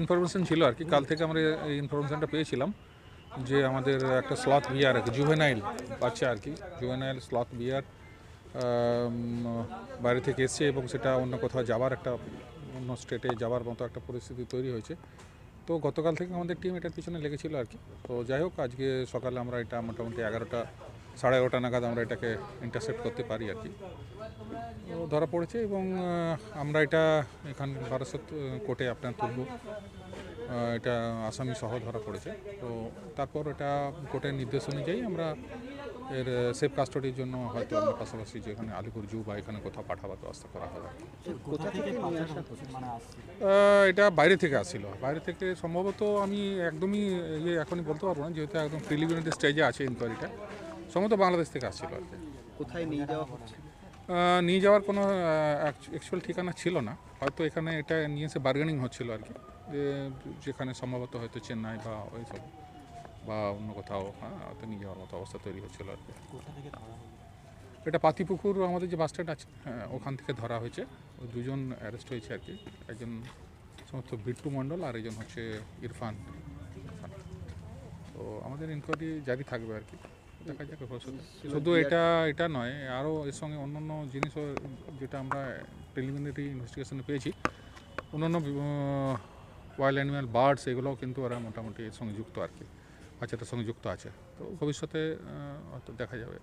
Information ছিল আর কি। কাল থেকে আমরা এই ইনফরমেশনটা পেয়েছিলাম যে আমাদের একটা স্লথ বিয়ার আর কি জুভেনাইল বাচ্চা আর কি। জুভেনাইল স্লথ বিয়ার বাইরে থেকে এসছে এবং সেটা অন্য কোথাও যাওয়ার একটা, অন্য স্টেটে যাওয়ার মতো একটা পরিস্থিতি তৈরি হয়েছে। তো গতকাল থেকে আমাদের টিম এটার পিছনে লেগেছিল আর কি। তো যাই হোক, আজকে সকালে আমরা এটা মোটামুটি এগারোটা সাড়ে এগারোটা নাগাদ আমরা এটাকে ইন্টারসেপ্ট করতে পারি আর কি। ধরা পড়েছে এবং আমরা এটা এখান বারাসত কোর্টে আপনার তুলব। এটা আসামি সহ ধরা পড়েছে। তো তারপর এটা কোর্টের নির্দেশ অনুযায়ী আমরা এর সেফ কাস্টডির জন্য হয়তো আমরা পাশাপাশি যেখানে আলিপুর জু বা এখানে কোথাও পাঠাবার ব্যবস্থা করা হবে। মানে এটা বাইরে থেকে আসছিল। বাইরে থেকে সম্ভবত আমি একদমই ইয়ে এখনই বলতে পারব না যেহেতু একদম প্রিলিমিনারি স্টেজে আছে ইনকোয়ারিটা সম্ভবত বাংলাদেশ থেকে আসছিল আর কি। কোথায় নিয়ে যাওয়া হচ্ছে? নিয়ে যাওয়ার কোনো অ্যাকচুয়াল ঠিকানা ছিল না। হয়তো এখানে এটা নিয়ে এসে বার্গেনিং হচ্ছিল আর কি। যে যেখানে সম্ভবত হয়তো চেন্নাই বা ওই সব বা অন্য কোথাও হ্যাঁ হয়তো নিয়ে যাওয়ার মতো অবস্থা তৈরি হচ্ছিল আর কি। এটা পাতিপুকুর আমাদের যে বাস স্ট্যান্ড আছে হ্যাঁ ওখান থেকে ধরা হয়েছে। ওই দুজন অ্যারেস্ট হয়েছে আর কি। একজন সমস্ত বিট্টু মণ্ডল আর একজন হচ্ছে ইরফান। ইরফান। তো আমাদের ইনকোয়ারি জারি থাকবে আর কি। দেখা যাক। ভবিষ্যতে শুধু এটা এটা নয় আরও এর সঙ্গে অন্য অন্য জিনিসও যেটা আমরা প্রিলিমিনারি ইনভেস্টিগেশনে পেয়েছি। অন্য অন্য ওয়াইল্ড অ্যানিম্যাল বার্ডস এগুলোও কিন্তু ওরা মোটামুটি এর সঙ্গে যুক্ত আর কি। বাচ্চাটার সঙ্গে যুক্ত আছে। তো ভবিষ্যতে হয়তো দেখা যাবে।